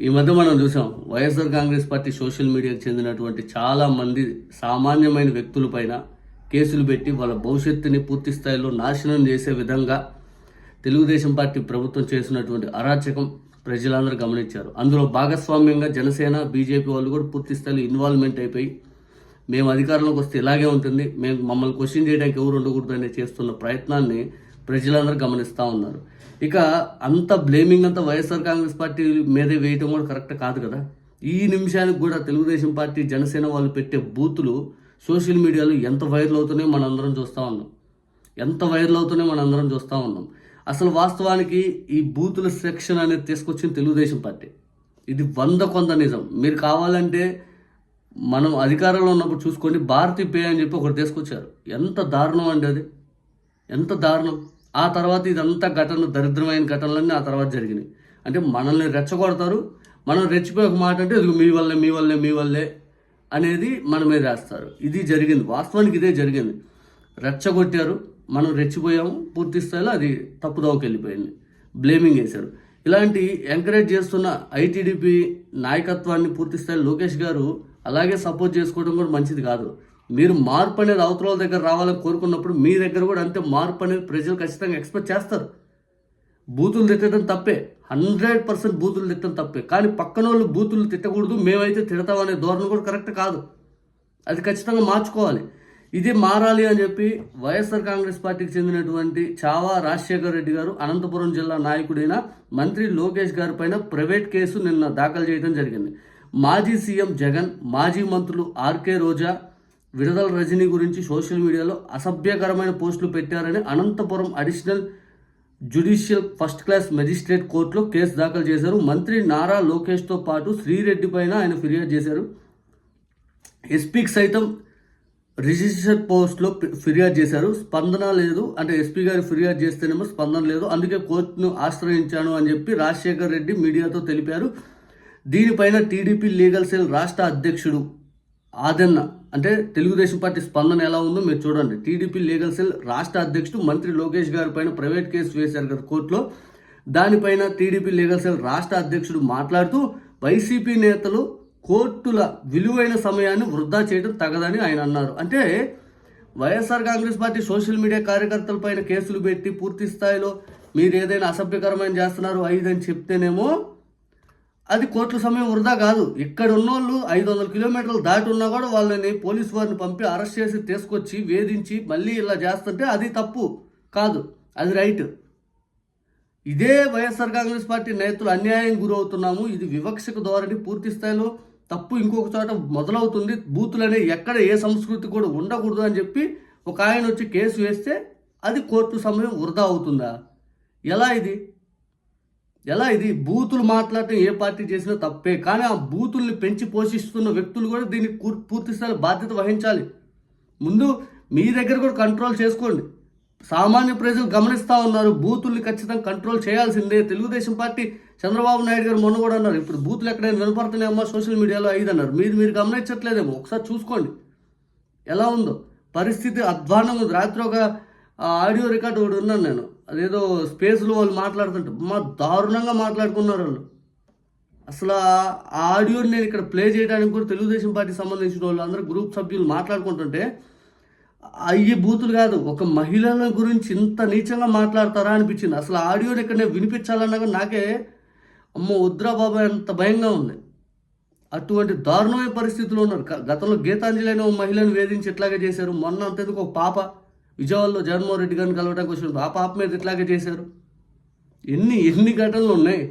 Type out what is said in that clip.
ఈ మధ్య మనం చూసాం వైఎస్ఆర్ కాంగ్రెస్ పార్టీ సోషల్ మీడియాకు చెందినటువంటి చాలా మంది సామాన్యమైన వ్యక్తులపైన కేసులు పెట్టి వాళ్ళ భవిష్యత్తుని పూర్తి స్థాయిలో నాశనం చేసే విధంగా తెలుగుదేశం పార్టీ ప్రభుత్వం చేసినటువంటి అరాచకం ప్రజలందరూ గమనించారు. అందులో భాగస్వామ్యంగా జనసేన బీజేపీ వాళ్ళు కూడా పూర్తి స్థాయిలో ఇన్వాల్వ్మెంట్ అయిపోయి మేము అధికారంలోకి వస్తే ఇలాగే ఉంటుంది మేము మమ్మల్ని క్వశ్చన్ చేయడానికి ఎవరు ఉండకూడదు అనే చేస్తున్న ప్రయత్నాన్ని ప్రజలందరూ గమనిస్తూ ఉన్నారు. ఇక అంత బ్లేమింగ్ అంతా వైఎస్ఆర్ కాంగ్రెస్ పార్టీ మీదే వేయటం కూడా కరెక్ట్ కాదు కదా. ఈ నిమిషానికి కూడా తెలుగుదేశం పార్టీ జనసేన వాళ్ళు పెట్టే బూతులు సోషల్ మీడియాలో ఎంత వైరల్ అవుతున్నాయో మనందరం చూస్తూ ఉన్నాం. ఎంత వైరల్ అవుతున్నాయో మనందరం చూస్తూ ఉన్నాం. అసలు వాస్తవానికి ఈ బూతుల సెక్షన్ అనేది తీసుకొచ్చింది తెలుగుదేశం పార్టీ. ఇది వంద కొంత నిజం. మీరు కావాలంటే మనం అధికారంలో ఉన్నప్పుడు చూసుకోండి. భారతీ పే అని చెప్పి ఒకటి తీసుకొచ్చారు. ఎంత దారుణం అండి అది. ఎంత దారుణం. ఆ తర్వాత ఇదంతా ఘటన దరిద్రమైన ఘటనలన్నీ ఆ తర్వాత జరిగినాయి. అంటే మనల్ని రెచ్చగొడతారు మనం రెచ్చిపోయే ఒక మాట అంటే ఇది మీ వల్లే మీ వల్లే మీ వల్లే అనేది మన మీద వేస్తారు ఇది జరిగింది. వాస్తవానికి ఇదే జరిగింది. రెచ్చగొట్టారు మనం రెచ్చిపోయాము పూర్తి స్థాయిలో అది తప్పుదోవకి వెళ్ళిపోయింది. బ్లేమింగ్ వేశారు. ఇలాంటి ఎంకరేజ్ చేస్తున్న ఐటీడీపీ నాయకత్వాన్ని పూర్తి స్థాయి లోకేష్ గారు అలాగే సపోర్ట్ చేసుకోవడం కూడా మంచిది కాదు. మీరు మార్పు అనేది అవతల దగ్గర రావాలని కోరుకున్నప్పుడు మీ దగ్గర కూడా అంతే మార్పు అనేది ప్రజలు ఖచ్చితంగా ఎక్స్పెక్ట్ చేస్తారు. బూతులు తిట్టడం తప్పే. హండ్రెడ్ పర్సెంట్ బూతులు తిట్టడం తప్పే. కానీ పక్కన వాళ్ళు బూతులు తిట్టకూడదు మేమైతే తిడతామనే ధోరణి కూడా కరెక్ట్ కాదు. అది ఖచ్చితంగా మార్చుకోవాలి. ఇది మారాలి అని చెప్పి వైఎస్ఆర్ కాంగ్రెస్ పార్టీకి చెందినటువంటి చావా రాజశేఖర్ రెడ్డి గారు అనంతపురం జిల్లా నాయకుడైన మంత్రి లోకేష్ గారి పైన ప్రైవేట్ కేసు నిన్న దాఖలు చేయడం జరిగింది. మాజీ సీఎం జగన్ మాజీ మంత్రులు ఆర్కే రోజా విడుదల రజనీ గురించి సోషల్ మీడియాలో అసభ్యకరమైన పోస్టులు పెట్టారని Anantapur additional judicial first class magistrate కోర్టులో కేసు దాఖలు చేశారు. మంత్రి నారా లోకేష్తో పాటు శ్రీరెడ్డి పైన ఆయన ఫిర్యాదు చేశారు. ఎస్పీకి సైతం రిజిస్టర్ పోస్ట్లో ఫిర్యాదు చేశారు. స్పందన లేదు. అంటే ఎస్పీ గారు ఫిర్యాదు చేస్తేనేమో స్పందన లేదు. అందుకే కోర్టును ఆశ్రయించాను అని చెప్పి రాజశేఖర్ రెడ్డి మీడియాతో తెలిపారు. దీనిపైన టీడీపీ లీగల్ సెల్ రాష్ట్ర అధ్యక్షుడు ఆదన్న అంటే తెలుగుదేశం పార్టీ స్పందన ఎలా ఉందో మీరు చూడండి. టీడీపీ లీగల్ సెల్ రాష్ట్ర అధ్యక్షుడు మంత్రి లోకేష్ గారి పైన ప్రైవేట్ కేసు వేశారు కదా కోర్టులో. దానిపైన టీడీపీ లీగల్ సెల్ రాష్ట్ర అధ్యక్షుడు మాట్లాడుతూ వైసీపీ నేతలు కోర్టుల విలువైన సమయాన్ని వృధా చేయడం తగదని ఆయన అన్నారు. అంటే YSR Congress party social media కార్యకర్తలపైన కేసులు పెట్టి పూర్తి స్థాయిలో మీరు ఏదైనా అసభ్యకరమైన చేస్తున్నారు ఐదని చెప్తేనేమో అది కోట్ల సమయం వృధా కాదు. ఇక్కడ ఉన్నోళ్ళు ఐదు వందల కిలోమీటర్లు దాటి ఉన్నా కూడా వాళ్ళని పోలీసు వారిని పంపి అరెస్ట్ చేసి తీసుకొచ్చి వేధించి మళ్ళీ ఇలా చేస్తుంటే అది తప్పు కాదు. అది రైట్. ఇదే వైఎస్ఆర్ కాంగ్రెస్ పార్టీ నేతలు అన్యాయం గురవుతున్నాము. ఇది వివక్షకు ధోరణి పూర్తి స్థాయిలో తప్పు ఇంకొక చోట మొదలవుతుంది. బూతులనే ఎక్కడ ఏ సంస్కృతి కూడా ఉండకూడదు అని చెప్పి ఒక ఆయన వచ్చి కేసు వేస్తే అది కోర్టు సమయం వృధా అవుతుందా? ఎలా ఇది? ఎలా ఇది? బూతులు మాట్లాడటం ఏ పార్టీ చేసినా తప్పే కానీ ఆ బూతుల్ని పెంచి పోషిస్తున్న వ్యక్తులు కూడా దీనికి కూర్- పూర్తి స్థాయి బాధ్యత వహించాలి. ముందు మీ దగ్గర కూడా కంట్రోల్ చేసుకోండి. సామాన్య ప్రజలు గమనిస్తూ ఉన్నారు బూతుల్ని ఖచ్చితంగా కంట్రోల్ చేయాల్సిందే. తెలుగుదేశం పార్టీ చంద్రబాబు నాయుడు గారు మొన్న కూడా అన్నారు ఇప్పుడు బూతులు ఎక్కడైనా వినపడుతున్నాయమ్మా సోషల్ మీడియాలో ఐదు అన్నారు. మీరు మీరు గమనించట్లేదేమో ఒకసారి చూసుకోండి. ఎలా ఉందో? పరిస్థితి అధ్వానంగా ఉంది. రాత్రి ఒక ఆ, ఆడియో రికార్డు ఒకటి ఉన్నాను నేను. అదేదో స్పేస్లో వాళ్ళు మాట్లాడుతుంటే మా దారుణంగా మాట్లాడుకున్నారు వాళ్ళు. అసలు ఆ- ఆడియోని నేను ఇక్కడ ప్లే చేయడానికి కూడా తెలుగుదేశం పార్టీ సంబంధించిన వాళ్ళు అందరూ గ్రూప్ సభ్యులు మాట్లాడుకుంటుంటే అయ్యి బూతులు కాదు ఒక మహిళల గురించి ఇంత నీచంగా మాట్లాడతారా అనిపించింది. అసలు ఆడియోని ఇక్కడ నేను వినిపించాలన్నా కూడా నాకే అమ్మో వద్దురా బాబా ఎంత భయంగా ఉంది. అటువంటి దారుణమైన పరిస్థితుల్లో ఉన్నారు. గతంలో గీతాంజలి అనే మహిళను వేధించి ఇట్లాగే చేశారు. మొన్న అంతేందుకు ఒక పాప. విజయవాడలో జగన్మోహన్ రెడ్డి గారిని కలవడానికి వచ్చినప్పుడు ఆ పాప మీద ఇట్లాగే చేశారు? ఎన్ని ఎన్ని ఘటనలు ఉన్నాయి?